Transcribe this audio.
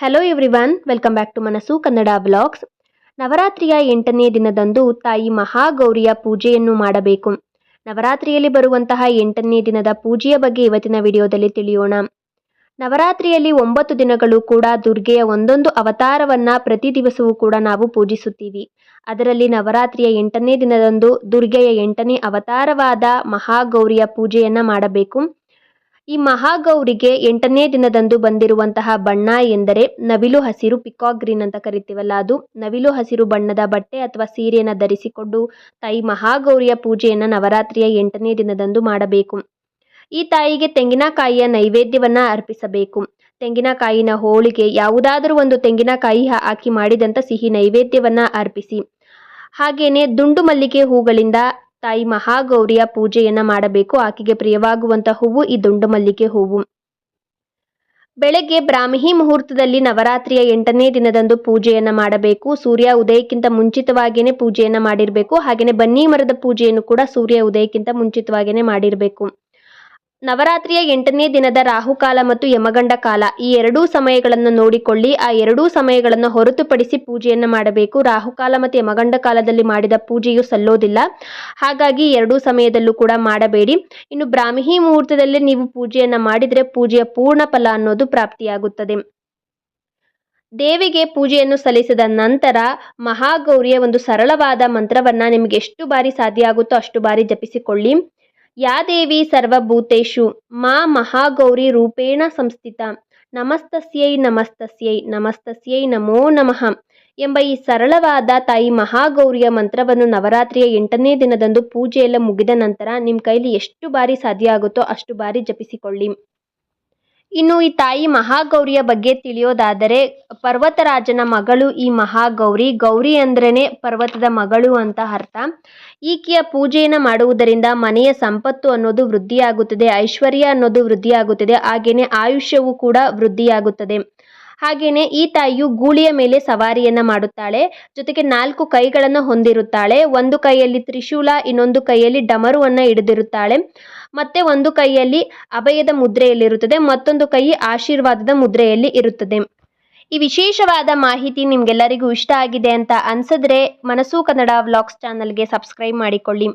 Hello everyone welcome back to Manasu Kannada blogs ನವರಾತ್ರಿಯ ಎಂಟನೇ ದಿನದಂದು ತಾಯಿ ಮಹಾಗೌರಿಯ ಪೂಜೆಯನ್ನು ಮಾಡಬೇಕು. ನವರಾತ್ರಿಯಲ್ಲಿ ಬರುವಂತಹ ಎಂಟನೇ ದಿನದ ಪೂಜೆಯ ಬಗ್ಗೆ ಇವತ್ತಿನ ವಿಡಿಯೋದಲ್ಲಿ ತಿಳಿಯೋಣ. ನವರಾತ್ರಿಯಲ್ಲಿ ಒಂಬತ್ತು ದಿನಗಳು ಕೂಡ ದುರ್ಗೆಯ ಒಂದೊಂದು ಅವತಾರವನ್ನ ಪ್ರತಿ ದಿವಸವೂ ಕೂಡ ನಾವು ಪೂಜಿಸುತ್ತೀವಿ. ಅದರಲ್ಲಿ ನವರಾತ್ರಿಯ ಎಂಟನೇ ದಿನದಂದು ದುರ್ಗೆಯ ಎಂಟನೇ ಅವತಾರವಾದ ಮಹಾಗೌರಿಯ ಪೂಜೆಯನ್ನು ಮಾಡಬೇಕು. ಈ ಮಹಾಗೌರಿಗೆ ಎಂಟನೇ ದಿನದಂದು ಬಂದಿರುವಂತಹ ಬಣ್ಣ ಎಂದರೆ ನವಿಲು ಹಸಿರು ಪಿಕಾಕ್ ಗ್ರೀನ್ ಅಂತ ಕರಿತೀವಲ್ಲ ಅದು. ನವಿಲು ಹಸಿರು ಬಣ್ಣದ ಬಟ್ಟೆ ಅಥವಾ ಸೀರೆಯನ್ನು ಧರಿಸಿಕೊಂಡು ತಾಯಿ ಮಹಾಗೌರಿಯ ಪೂಜೆಯನ್ನು ನವರಾತ್ರಿಯ ಎಂಟನೇ ದಿನದಂದು ಮಾಡಬೇಕು. ಈ ತಾಯಿಗೆ ತೆಂಗಿನಕಾಯಿಯ ನೈವೇದ್ಯವನ್ನು ಅರ್ಪಿಸಬೇಕು. ತೆಂಗಿನಕಾಯಿನ ಹೋಳಿಗೆ ಯಾವುದಾದರೂ ಒಂದು ತೆಂಗಿನಕಾಯಿ ಹಾಕಿ ಮಾಡಿದಂಥ ಸಿಹಿ ನೈವೇದ್ಯವನ್ನು ಅರ್ಪಿಸಿ. ಹಾಗೆಯೇ ದುಂಡು ಮಲ್ಲಿಗೆ ಹೂಗಳಿಂದ ತಾಯಿ ಮಹಾಗೌರಿಯ ಪೂಜೆಯನ್ನ ಮಾಡಬೇಕು. ಆಕೆಗೆ ಪ್ರಿಯವಾಗುವಂತ ಹೂವು ಈ ದುಂಡು ಮಲ್ಲಿಗೆ ಹೂವು. ಬೆಳಗ್ಗೆ ಬ್ರಾಹ್ಮಿ ಮುಹೂರ್ತದಲ್ಲಿ ನವರಾತ್ರಿಯ ಎಂಟನೇ ದಿನದಂದು ಪೂಜೆಯನ್ನ ಮಾಡಬೇಕು. ಸೂರ್ಯ ಉದಯಕ್ಕಿಂತ ಮುಂಚಿತವಾಗಿಯೇ ಪೂಜೆಯನ್ನ ಮಾಡಿರಬೇಕು. ಹಾಗೆಯೇ ಬನ್ನಿ ಮರದ ಪೂಜೆಯನ್ನು ಕೂಡ ಸೂರ್ಯ ಉದಯಕ್ಕಿಂತ ಮುಂಚಿತವಾಗಿಯೇ ಮಾಡಿರಬೇಕು. ನವರಾತ್ರಿಯ ಎಂಟನೇ ದಿನದ ರಾಹುಕಾಲ ಮತ್ತು ಯಮಗಂಡ ಕಾಲ. ಈ ಎರಡೂ ಸಮಯಗಳನ್ನು ನೋಡಿಕೊಳ್ಳಿ. ಆ ಎರಡೂ ಸಮಯಗಳನ್ನು ಹೊರತುಪಡಿಸಿ ಪೂಜೆಯನ್ನು ಮಾಡಬೇಕು. ರಾಹುಕಾಲ ಮತ್ತು ಯಮಗಂಡ ಕಾಲದಲ್ಲಿ ಮಾಡಿದ ಪೂಜೆಯು ಸಲ್ಲೋದಿಲ್ಲ. ಹಾಗಾಗಿ ಎರಡೂ ಸಮಯದಲ್ಲೂ ಕೂಡ ಮಾಡಬೇಡಿ. ಇನ್ನು ಬ್ರಾಹ್ಮಿ ಮುಹೂರ್ತದಲ್ಲಿ ನೀವು ಪೂಜೆಯನ್ನು ಮಾಡಿದರೆ ಪೂಜೆಯ ಪೂರ್ಣ ಫಲ ಅನ್ನೋದು ಪ್ರಾಪ್ತಿಯಾಗುತ್ತದೆ. ದೇವಿಗೆ ಪೂಜೆಯನ್ನು ಸಲ್ಲಿಸಿದ ನಂತರ ಮಹಾಗೌರಿಯ ಒಂದು ಸರಳವಾದ ಮಂತ್ರವನ್ನ ನಿಮಗೆ ಎಷ್ಟು ಬಾರಿ ಸಾಧ್ಯ ಆಗುತ್ತೋ ಅಷ್ಟು ಬಾರಿ ಜಪಿಸಿಕೊಳ್ಳಿ. ಯಾ ದೇವಿ ಸರ್ವಭೂತೇಷು ಮಾ ಮಹಾಗೌರಿ ರೂಪೇಣ ಸಂಸ್ಥಿತ. ನಮಸ್ತಸ್ಯೈ ನಮಸ್ತಸ್ಯೈ ನಮಸ್ತಸ್ಯೈ ನಮೋ ನಮಃ ಎಂಬ ಈ ಸರಳವಾದ ತಾಯಿ ಮಹಾಗೌರಿಯ ಮಂತ್ರವನ್ನು ನವರಾತ್ರಿಯ ಎಂಟನೇ ದಿನದಂದು ಪೂಜೆಯೆಲ್ಲ ಮುಗಿದ ನಂತರ ನಿಮ್ಮ ಕೈಲಿ ಎಷ್ಟು ಬಾರಿ ಸಾಧ್ಯ ಆಗುತ್ತೋ ಅಷ್ಟು ಬಾರಿ ಜಪಿಸಿಕೊಳ್ಳಿ. ಇನ್ನು ಈ ತಾಯಿ ಮಹಾಗೌರಿಯ ಬಗ್ಗೆ ತಿಳಿಯೋದಾದರೆ, ಪರ್ವತರಾಜನ ಮಗಳು ಈ ಮಹಾಗೌರಿ. ಗೌರಿ ಅಂದ್ರೇ ಪರ್ವತದ ಮಗಳು ಅಂತ ಅರ್ಥ. ಈಕೆಯ ಪೂಜೆಯನ್ನು ಮಾಡುವುದರಿಂದ ಮನೆಯ ಸಂಪತ್ತು ಅನ್ನೋದು ವೃದ್ಧಿಯಾಗುತ್ತದೆ, ಐಶ್ವರ್ಯ ಅನ್ನೋದು ವೃದ್ಧಿಯಾಗುತ್ತದೆ ಹಾಗೆಯೇ ಆಯುಷ್ಯವು ಕೂಡ ವೃದ್ಧಿಯಾಗುತ್ತದೆ. ಹಾಗೆಯೇ ಈ ತಾಯಿಯು ಗೂಳಿಯ ಮೇಲೆ ಸವಾರಿಯನ್ನ ಮಾಡುತ್ತಾಳೆ. ಜೊತೆಗೆ ನಾಲ್ಕು ಕೈಗಳನ್ನು ಹೊಂದಿರುತ್ತಾಳೆ. ಒಂದು ಕೈಯಲ್ಲಿ ತ್ರಿಶೂಲ, ಇನ್ನೊಂದು ಕೈಯಲ್ಲಿ ಡಮರುವನ್ನ ಹಿಡಿದಿರುತ್ತಾಳೆ. ಮತ್ತೆ ಒಂದು ಕೈಯಲ್ಲಿ ಅಭಯದ ಮುದ್ರೆಯಲ್ಲಿರುತ್ತದೆ. ಮತ್ತೊಂದು ಕೈ ಆಶೀರ್ವಾದದ ಮುದ್ರೆಯಲ್ಲಿ ಇರುತ್ತದೆ. ಈ ವಿಶೇಷವಾದ ಮಾಹಿತಿ ನಿಮ್ಗೆಲ್ಲರಿಗೂ ಇಷ್ಟ ಆಗಿದೆ ಅಂತ ಅನ್ಸಿದ್ರೆ ಮನಸ್ಸು ಕನ್ನಡ ವ್ಲಾಗ್ಸ್ ಚಾನಲ್ಗೆ ಸಬ್ಸ್ಕ್ರೈಬ್ ಮಾಡಿಕೊಳ್ಳಿ.